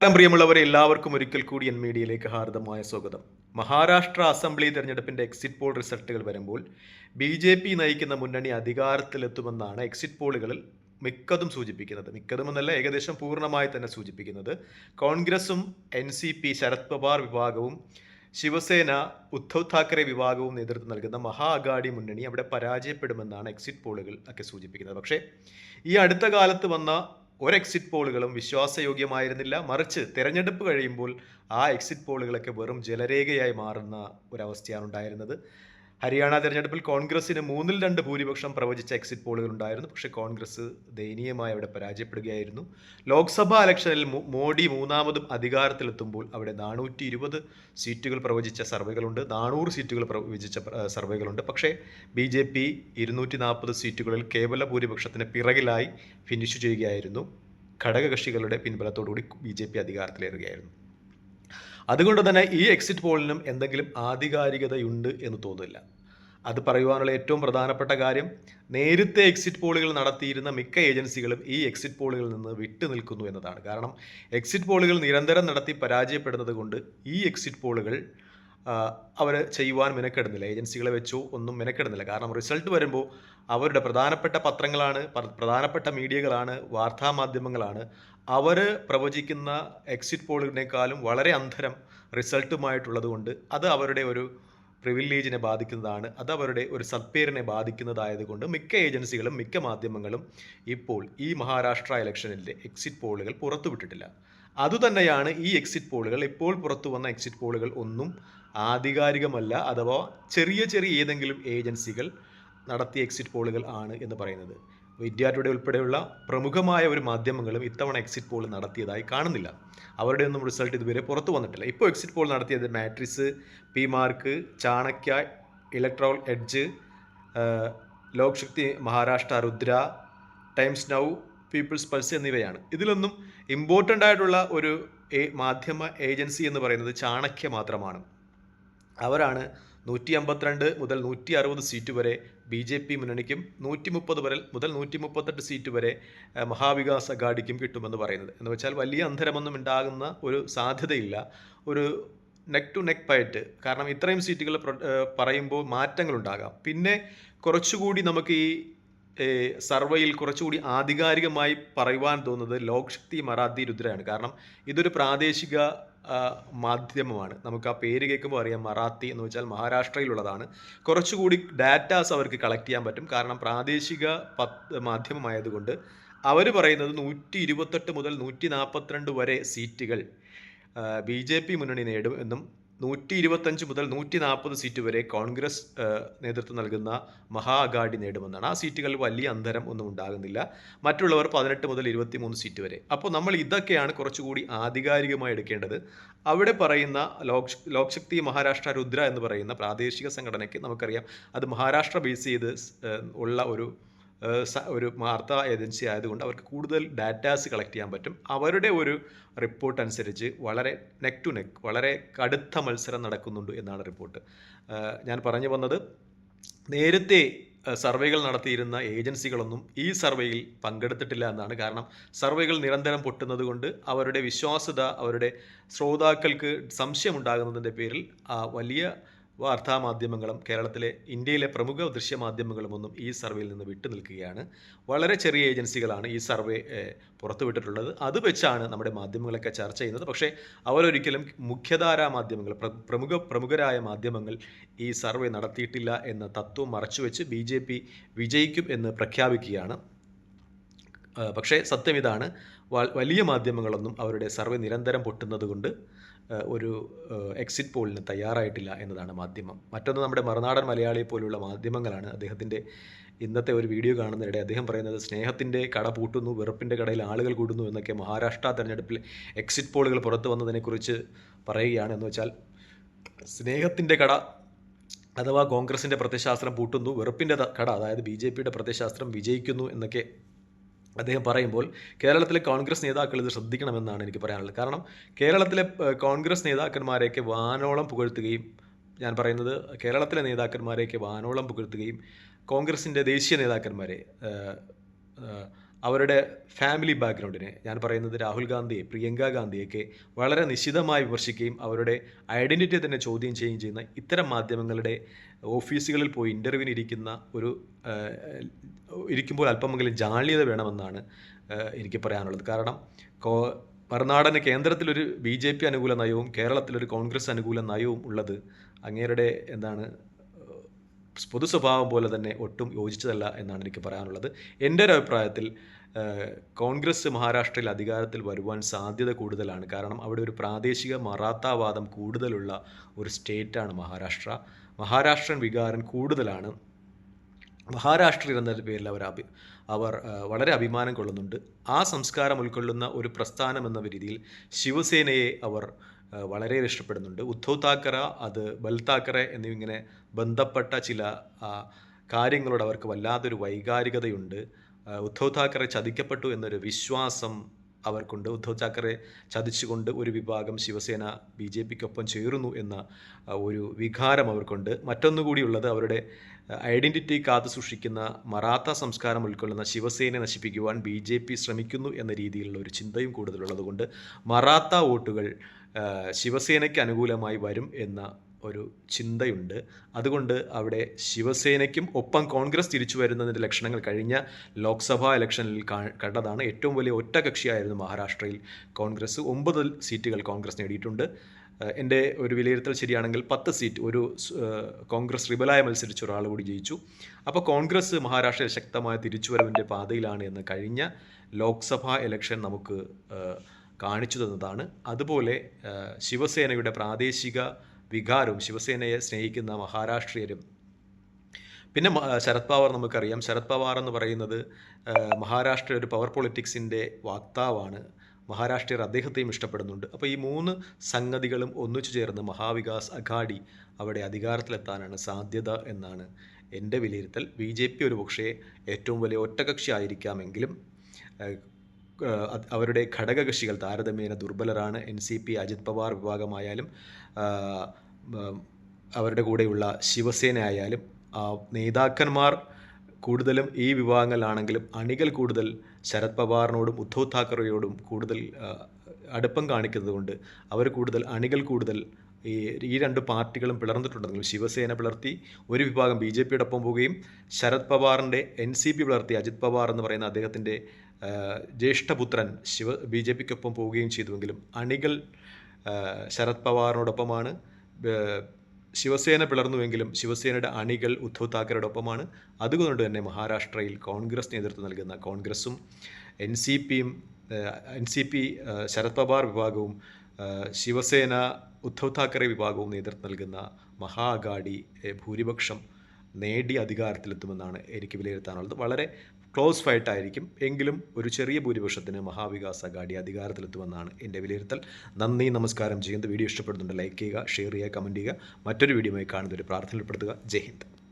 നമസ്കാരം പ്രിയമുള്ളവരെ എല്ലാവർക്കും ഒരിക്കൽ കൂടി എൻ മീഡിയയിലേക്ക് ഹാർദമായ സ്വാഗതം. മഹാരാഷ്ട്ര അസംബ്ലി തെരഞ്ഞെടുപ്പിന്റെ എക്സിറ്റ് പോൾ റിസൾട്ടുകൾ വരുമ്പോൾ ബി ജെ പി നയിക്കുന്ന മുന്നണി അധികാരത്തിലെത്തുമെന്നാണ് എക്സിറ്റ് പോളുകളിൽ മിക്കതും സൂചിപ്പിക്കുന്നത്. മിക്കതും എന്നല്ല ഏകദേശം പൂർണമായി തന്നെ സൂചിപ്പിക്കുന്നത്. കോൺഗ്രസും N C P Sharad Pawar വിഭാഗവും ശിവസേന ഉദ്ധവ് താക്കറെ വിഭാഗവും നേതൃത്വം നൽകുന്ന മഹാ അഗാഡി മുന്നണി അവിടെ പരാജയപ്പെടുമെന്നാണ് എക്സിറ്റ് പോളുകൾ ഒക്കെ സൂചിപ്പിക്കുന്നത്. പക്ഷേ ഈ അടുത്ത കാലത്ത് വന്ന ഒരു എക്സിറ്റ് പോളുകളും വിശ്വാസയോഗ്യമായിരുന്നില്ല. മറിച്ച് തെരഞ്ഞെടുപ്പ് കഴിയുമ്പോൾ ആ എക്സിറ്റ് പോളുകളൊക്കെ വെറും ജലരേഖയായി മാറുന്ന ഒരവസ്ഥയാണ് ഉണ്ടായിരുന്നത്. ഹരിയാന തെരഞ്ഞെടുപ്പിൽ കോൺഗ്രസിന് മൂന്നിൽ രണ്ട് ഭൂരിപക്ഷം പ്രവചിച്ച എക്സിറ്റ് പോളുകൾ ഉണ്ടായിരുന്നു. പക്ഷേ കോൺഗ്രസ് ദയനീയമായി അവിടെ പരാജയപ്പെടുകയായിരുന്നു. ലോക്സഭാ ഇലക്ഷനിൽ മോഡി മൂന്നാമതും അധികാരത്തിലെത്തുമ്പോൾ അവിടെ നാനൂറ്റി ഇരുപത് സീറ്റുകൾ പ്രവചിച്ച സർവേകളുണ്ട്. നാനൂറ് സീറ്റുകൾ പ്രവചിച്ച സർവേകളുണ്ട്. പക്ഷേ ബി ജെ പി ഇരുന്നൂറ്റി നാൽപ്പത് സീറ്റുകളിൽ കേവല ഭൂരിപക്ഷത്തിന് പിറകിലായി ഫിനിഷ് ചെയ്യുകയായിരുന്നു. ഘടകകക്ഷികളുടെ പിൻബലത്തോടുകൂടി ബി ജെ പി അധികാരത്തിലേറുകയായിരുന്നു. അതുകൊണ്ട് തന്നെ ഈ എക്സിറ്റ് പോളിനും എന്തെങ്കിലും ആധികാരികതയുണ്ട് എന്ന് തോന്നുന്നില്ല. അത് പറയുവാനുള്ള ഏറ്റവും പ്രധാനപ്പെട്ട കാര്യം നേരത്തെ എക്സിറ്റ് പോളുകൾ നടത്തിയിരുന്ന മിക്ക ഏജൻസികളും ഈ എക്സിറ്റ് പോളുകളിൽ നിന്ന് വിട്ടു നിൽക്കുന്നു എന്നതാണ്. കാരണം എക്സിറ്റ് പോളുകൾ നിരന്തരം നടത്തി പരാജയപ്പെടുന്നത് കൊണ്ട് ഈ എക്സിറ്റ് പോളുകൾ അവർ ചെയ്യുവാൻ മെനക്കെടുന്നില്ല. ഏജൻസികളെ വെച്ചോ ഒന്നും മെനക്കെടുന്നില്ല. കാരണം റിസൾട്ട് വരുമ്പോൾ അവരുടെ പ്രധാനപ്പെട്ട പത്രങ്ങളാണ് പ്ര- പ്രധാനപ്പെട്ട മീഡിയകളാണ് വാർത്താമാധ്യമങ്ങളാണ് അവർ പ്രവചിക്കുന്ന എക്സിറ്റ് പോളിനേക്കാളും വളരെ അന്തരം റിസൾട്ടുമായിട്ടുള്ളത് കൊണ്ട് അത് അവരുടെ ഒരു പ്രിവിലേജിനെ ബാധിക്കുന്നതാണ്. അത് അവരുടെ ഒരു സത്പേരിനെ ബാധിക്കുന്നതായതുകൊണ്ട് മിക്ക ഏജൻസികളും മിക്ക മാധ്യമങ്ങളും ഇപ്പോൾ ഈ മഹാരാഷ്ട്ര ഇലക്ഷനിലെ എക്സിറ്റ് പോളുകൾ പുറത്തുവിട്ടിട്ടില്ല. അതുതന്നെയാണ് ഈ എക്സിറ്റ് പോളുകൾ ഇപ്പോൾ പുറത്തു വന്ന എക്സിറ്റ് പോളുകൾ ഒന്നും ആധികാരികമല്ല അഥവാ ചെറിയ ചെറിയ ഏതെങ്കിലും ഏജൻസികൾ നടത്തിയ എക്സിറ്റ് പോളുകൾ ആണ് എന്ന് പറയുന്നത്. ഇന്ത്യ ടുഡേ ഉൾപ്പെടെയുള്ള പ്രമുഖമായ ഒരു മാധ്യമങ്ങളും ഇത്തവണ എക്സിറ്റ് പോൾ നടത്തിയതായി കാണുന്നില്ല. അവരുടെ ഒന്നും റിസൾട്ട് ഇതുവരെ പുറത്തു വന്നിട്ടില്ല. ഇപ്പോൾ എക്സിറ്റ് പോൾ നടത്തിയത് Matrize P Marq Chanakya electoral edge Lok Shakti Maharashtra Rudra Times Now People's Pulse എന്നിവയാണ്. ഇതിലൊന്നും ഇമ്പോർട്ടന്റ് ആയിട്ടുള്ള ഒരു മാധ്യമ ഏജൻസി എന്ന് പറയുന്നത് ചാണക്യ മാത്രമാണ്. അവരാണ് നൂറ്റി അമ്പത്തിരണ്ട് മുതൽ നൂറ്റി അറുപത് സീറ്റ് വരെ ബി ജെ പി മുന്നണിക്കും നൂറ്റി മുപ്പത് വരെ മുതൽ നൂറ്റി മുപ്പത്തെട്ട് സീറ്റ് വരെ മഹാവികാസ് അഗാഡിക്കും കിട്ടുമെന്ന് പറയുന്നത്. എന്ന് വെച്ചാൽ വലിയ അന്തരമൊന്നും ഉണ്ടാകുന്ന ഒരു സാധ്യതയില്ല. ഒരു നെക്ക് ടു നെക്ക് ഫൈറ്റ് കാരണം ഇത്രയും സീറ്റുകൾ പറയുമ്പോൾ മാറ്റങ്ങളുണ്ടാകാം. പിന്നെ കുറച്ചുകൂടി നമുക്ക് ഈ സർവേയിൽ കുറച്ചുകൂടി ആധികാരികമായി പറയുവാൻ തോന്നുന്നത് ലോക്ശക്തി മറാത്തി രുദ്രയാണ്. കാരണം ഇതൊരു പ്രാദേശിക മാധ്യമമാണ്. നമുക്ക് ആ പേര് കേൾക്കുമ്പോൾ അറിയാം മറാത്തി എന്ന് വെച്ചാൽ മഹാരാഷ്ട്രയിലുള്ളതാണ്. കുറച്ചുകൂടി ഡാറ്റാസ് അവർക്ക് കളക്ട് ചെയ്യാൻ പറ്റും. കാരണം പ്രാദേശിക പത്ത് മാധ്യമമായതുകൊണ്ട് അവർ പറയുന്നത് നൂറ്റി ഇരുപത്തെട്ട് മുതൽ നൂറ്റി നാൽപ്പത്തിരണ്ട് വരെ സീറ്റുകൾ ബി ജെ പി മുന്നണി നേടും എന്നും നൂറ്റി ഇരുപത്തഞ്ച് മുതൽ നൂറ്റി നാൽപ്പത് സീറ്റ് വരെ കോൺഗ്രസ് നേതൃത്വം നൽകുന്ന മഹാ അഗാഡി നേടുമെന്നാണ്. ആ സീറ്റുകളിൽ വലിയ അന്തരം ഒന്നും ഉണ്ടാകുന്നില്ല. മറ്റുള്ളവർ പതിനെട്ട് മുതൽ ഇരുപത്തി മൂന്ന് സീറ്റ് വരെ. അപ്പോൾ നമ്മൾ ഇതൊക്കെയാണ് കുറച്ചുകൂടി ആധികാരികമായി എടുക്കേണ്ടത്. അവിടെ പറയുന്ന ലോക് ലോക്ശക്തി മഹാരാഷ്ട്ര രുദ്ര എന്ന് പറയുന്ന പ്രാദേശിക സംഘടനയ്ക്ക് നമുക്കറിയാം. അത് മഹാരാഷ്ട്ര ബേസ് ചെയ്ത് ഉള്ള ഒരു ഒരു വാർത്താ ഏജൻസി ആയതുകൊണ്ട് അവർക്ക് കൂടുതൽ ഡാറ്റാസ് കളക്ട് ചെയ്യാൻ പറ്റും. അവരുടെ ഒരു റിപ്പോർട്ട് അനുസരിച്ച് വളരെ നെക്ക് ടു നെക്ക് വളരെ കടുത്ത മത്സരം നടക്കുന്നുണ്ട് എന്നാണ് റിപ്പോർട്ട്. ഞാൻ പറഞ്ഞു വന്നത് നേരത്തെ സർവേകൾ നടത്തിയിരുന്ന ഏജൻസികളൊന്നും ഈ സർവേയിൽ പങ്കെടുത്തിട്ടില്ല എന്നാണ്. കാരണം സർവേകൾ നിരന്തരം പൊട്ടുന്നത് കൊണ്ട് അവരുടെ വിശ്വാസ്യത അവരുടെ ശ്രോതാക്കൾക്ക് സംശയമുണ്ടാകുന്നതിന്റെ പേരിൽ വലിയ വാർത്താ മാധ്യമങ്ങളും കേരളത്തിലെ ഇന്ത്യയിലെ പ്രമുഖ ദൃശ്യമാധ്യമങ്ങളും ഒന്നും ഈ സർവേയിൽ നിന്ന് വിട്ടു നിൽക്കുകയാണ്. വളരെ ചെറിയ ഏജൻസികളാണ് ഈ സർവേ പുറത്തുവിട്ടിട്ടുള്ളത്. അത് വെച്ചാണ് നമ്മുടെ മാധ്യമങ്ങളൊക്കെ ചർച്ച ചെയ്യുന്നത്. പക്ഷേ അവരൊരിക്കലും മുഖ്യധാരാ മാധ്യമങ്ങൾ പ്രമുഖ പ്രമുഖരായ മാധ്യമങ്ങൾ ഈ സർവേ നടത്തിയിട്ടില്ല എന്ന തത്വം മറച്ചുവെച്ച് ബി ജെ പി വിജയിക്കും എന്ന് പ്രഖ്യാപിക്കുകയാണ്. പക്ഷേ സത്യം ഇതാണ് വലിയ മാധ്യമങ്ങളൊന്നും അവരുടെ സർവേ നിരന്തരം പൊട്ടുന്നതുകൊണ്ട് ഒരു എക്സിറ്റ് പോളിന് തയ്യാറായിട്ടില്ല എന്നതാണ് മാധ്യമം. മറ്റൊന്ന് നമ്മുടെ മറുനാടൻ മലയാളി പോലുള്ള മാധ്യമങ്ങളാണ്. അദ്ദേഹത്തിന്റെ ഇന്നത്തെ ഒരു വീഡിയോ കാണുന്നതിനിടെ അദ്ദേഹം പറയുന്നത് സ്നേഹത്തിന്റെ കട പൂട്ടുന്നു വെറുപ്പിന്റെ കടയിൽ ആളുകൾ കൂടുന്നു എന്നൊക്കെ മഹാരാഷ്ട്ര തെരഞ്ഞെടുപ്പിൽ എക്സിറ്റ് പോളുകൾ പുറത്തു വന്നതിനെക്കുറിച്ച് പറയുകയാണ്. എന്ന് വെച്ചാൽ സ്നേഹത്തിന്റെ കട അഥവാ കോൺഗ്രസിന്റെ പ്രത്യശാസ്ത്രം പൂട്ടുന്നു വെറുപ്പിന്റെ കട അതായത് ബി ജെ പിയുടെ പ്രത്യശാസ്ത്രം വിജയിക്കുന്നു എന്നൊക്കെ അദ്ദേഹം പറയുമ്പോൾ കേരളത്തിലെ കോൺഗ്രസ് നേതാക്കൾ ഇത് ശ്രദ്ധിക്കണമെന്നാണ് എനിക്ക് പറയാനുള്ളത്. കാരണം കേരളത്തിലെ കോൺഗ്രസ് നേതാക്കന്മാരെയൊക്കെ വാനോളം പുകഴ്ത്തുകയും ഞാൻ പറയുന്നത് കേരളത്തിലെ നേതാക്കന്മാരെയൊക്കെ വാനോളം പുകഴ്ത്തുകയും കോൺഗ്രസിന്റെ ദേശീയ നേതാക്കന്മാരെ അവരുടെ ഫാമിലി ബാക്ക്ഗ്രൗണ്ടിനെ ഞാൻ പറയുന്നത് രാഹുൽ ഗാന്ധിയെ പ്രിയങ്ക ഗാന്ധിയൊക്കെ വളരെ നിശിതമായി വിമർശിക്കുകയും അവരുടെ ഐഡന്റിറ്റി തന്നെ ചോദ്യം ചെയ്യുകയും ചെയ്യുന്ന ഇത്തരം മാധ്യമങ്ങളുടെ ഓഫീസുകളിൽ പോയി ഇന്റർവ്യൂവിന് ഇരിക്കുന്ന ഒരു ഇരിക്കുമ്പോൾ അല്പമെങ്കിലും ജാള്യത വേണമെന്നാണ് എനിക്ക് പറയാനുള്ളത്. കാരണം കോ മറുനാടന് കേന്ദ്രത്തിലൊരു ബി ജെ പി അനുകൂല നയവും കേരളത്തിലൊരു കോൺഗ്രസ് അനുകൂല നയവും ഉള്ളത് അങ്ങേരുടെ എന്താണ് പൊതു സ്വഭാവം പോലെ തന്നെ ഒട്ടും യോജിച്ചതല്ല എന്നാണ് എനിക്ക് പറയാനുള്ളത്. എന്റെ ഒരു അഭിപ്രായത്തിൽ കോൺഗ്രസ് മഹാരാഷ്ട്രയിൽ അധികാരത്തിൽ വരുവാൻ സാധ്യത കൂടുതലാണ്. കാരണം അവിടെ ഒരു പ്രാദേശിക മറാത്താവാദം കൂടുതലുള്ള ഒരു സ്റ്റേറ്റാണ് മഹാരാഷ്ട്ര. മഹാരാഷ്ട്രൻ വികാരം കൂടുതലാണ്. മഹാരാഷ്ട്രയിൽ എന്ന പേരിൽ അവർ അഭി അവർ വളരെ അഭിമാനം കൊള്ളുന്നുണ്ട്. ആ സംസ്കാരം ഉൾക്കൊള്ളുന്ന ഒരു പ്രസ്ഥാനം എന്ന രീതിയിൽ ശിവസേനയെ അവർ വളരെ ഇഷ്ടപ്പെടുന്നുണ്ട്. ഉദ്ധവ് താക്കറെ അത് ബൽ താക്കറെ എന്നിങ്ങനെ ബന്ധപ്പെട്ട ചില കാര്യങ്ങളോട് അവർക്ക് വല്ലാതൊരു വൈകാരികതയുണ്ട്. ഉദ്ധവ് താക്കറെ ചതിക്കപ്പെട്ടു എന്നൊരു വിശ്വാസം അവർക്കുണ്ട്. ഉദ്ധവ് താക്കറെ ചതിച്ചുകൊണ്ട് ഒരു വിഭാഗം ശിവസേന ബി ജെ പിക്കൊപ്പം ചേരുന്നു എന്ന ഒരു വികാരം അവർക്കുണ്ട്. മറ്റൊന്നുകൂടിയുള്ളത് അവരുടെ ഐഡന്റിറ്റി കാത്തു സൂക്ഷിക്കുന്ന മറാത്ത സംസ്കാരം ഉൾക്കൊള്ളുന്ന ശിവസേനയെ നശിപ്പിക്കുവാൻ ബി ജെ പി ശ്രമിക്കുന്നു എന്ന രീതിയിലുള്ള ഒരു ചിന്തയും കൂടുതലുള്ളതുകൊണ്ട് മറാത്ത വോട്ടുകൾ ശിവസേനയ്ക്ക് അനുകൂലമായി വരും എന്ന ഒരു ചിന്തയുണ്ട്. അതുകൊണ്ട് അവിടെ ശിവസേനയ്ക്കും ഒപ്പം കോൺഗ്രസ് തിരിച്ചു വരുന്നതിന്റെ ലക്ഷണങ്ങൾ കഴിഞ്ഞ ലോക്സഭാ ഇലക്ഷനിൽ കണ്ടതാണ്. ഏറ്റവും വലിയ ഒറ്റകക്ഷിയായിരുന്നു മഹാരാഷ്ട്രയിൽ കോൺഗ്രസ്. ഒമ്പത് സീറ്റുകൾ കോൺഗ്രസ് നേടിയിട്ടുണ്ട്. എന്റെ ഒരു വിലയിരുത്തൽ ശരിയാണെങ്കിൽ പത്ത് സീറ്റ് ഒരു കോൺഗ്രസ് റിബലായ മത്സരിച്ച ഒരാൾ കൂടി ജയിച്ചു. അപ്പോൾ കോൺഗ്രസ് മഹാരാഷ്ട്രയിൽ ശക്തമായ തിരിച്ചുവരവിന്റെ പാതയിലാണ് എന്ന് കഴിഞ്ഞ ലോക്സഭാ ഇലക്ഷൻ നമുക്ക് കാണിച്ചു തന്നതാണ്. അതുപോലെ ശിവസേനയുടെ പ്രാദേശിക വികാരവും ശിവസേനയെ സ്നേഹിക്കുന്ന മഹാരാഷ്ട്രീയരും. പിന്നെ ശരത് പവാർ നമുക്കറിയാം. ശരത് പവാർ എന്ന് പറയുന്നത് മഹാരാഷ്ട്ര ഒരു പവർ പൊളിറ്റിക്സിന്റെ വാക്താവാണ്. മഹാരാഷ്ട്രീയർ അദ്ദേഹത്തെയും ഇഷ്ടപ്പെടുന്നുണ്ട്. അപ്പോൾ ഈ മൂന്ന് സംഗതികളും ഒന്നിച്ചു ചേർന്ന് മഹാവികാസ് അഘാഡി അവിടെ അധികാരത്തിലെത്താനാണ് സാധ്യത എന്നാണ് എന്റെ വിലയിരുത്തൽ. ബി ജെ പി ഒരു പക്ഷേ ഏറ്റവും വലിയ ഒറ്റകക്ഷി ആയിരിക്കാമെങ്കിലും അവരുടെ ഘടകകക്ഷികൾ താരതമ്യേന ദുർബലരാണ്. N C P Ajit Pawar വിഭാഗമായാലും അവരുടെ കൂടെയുള്ള ശിവസേന ആയാലും നേതാക്കന്മാർ കൂടുതലും ഈ വിഭാഗങ്ങളിലാണെങ്കിലും അണികൾ കൂടുതൽ ശരത് പവാറിനോടും ഉദ്ധവ് താക്കറെയോടും കൂടുതൽ അടുപ്പം കാണിക്കുന്നത് കൊണ്ട് അവർ കൂടുതൽ അണികൾ കൂടുതൽ ഈ ഈ രണ്ട് പാർട്ടികളും പിളർന്നിട്ടുണ്ടെങ്കിലും ശിവസേന പിളർത്തി ഒരു വിഭാഗം ബി ജെ പിയുടെ ഒപ്പം പോവുകയും ശരത് പവാറിന്റെ എൻ സി പി പിളർത്തി അജിത് പവാർ എന്ന് പറയുന്ന അദ്ദേഹത്തിന്റെ ജ്യേഷ്ഠപുത്രൻ ശിവ ബി ജെ പിക്കൊപ്പം പോവുകയും ചെയ്തുവെങ്കിലും അണികൾ ശരത് പവാറിനോടൊപ്പമാണ് ശിവസേന പിളർന്നുവെങ്കിലും ശിവസേനയുടെ അണികൾ ഉദ്ധവ് താക്കറയുടെ ഒപ്പമാണ് അതുകൊണ്ട് തന്നെ മഹാരാഷ്ട്രയിൽ കോൺഗ്രസ് നേതൃത്വം നൽകുന്ന കോൺഗ്രസും എൻ സി പിയും N C P Sharad Pawar വിഭാഗവും ശിവസേന ഉദ്ധവ് താക്കറെ വിഭാഗവും നേതൃത്വം നൽകുന്ന മഹാഗാഡി ഭൂരിപക്ഷം നേടി അധികാരത്തിലെത്തുമെന്നാണ് എനിക്ക് വിലയിരുത്താനുള്ളത്. വളരെ ക്ലോസ് ഫൈറ്റായിരിക്കും. എങ്കിലും ഒരു ചെറിയ ഭൂരിപക്ഷത്തിന് മഹാവികാസ് അഗാഡി അധികാരത്തിലെത്തുമെന്നാണ് എന്റെ വിലയിരുത്തൽ. നന്ദി നമസ്കാരം. ചെയ്യുന്നത് വീഡിയോ ഇഷ്ടപ്പെടുന്നുണ്ട് ലൈക്ക് ചെയ്യുക ഷെയർ ചെയ്യുക കമന്റ് ചെയ്യുക. മറ്റൊരു വീഡിയോയുമായി കാണുന്നൊരു പ്രാർത്ഥനപ്പെടുത്തുക ജയ് ഹിന്ദ്.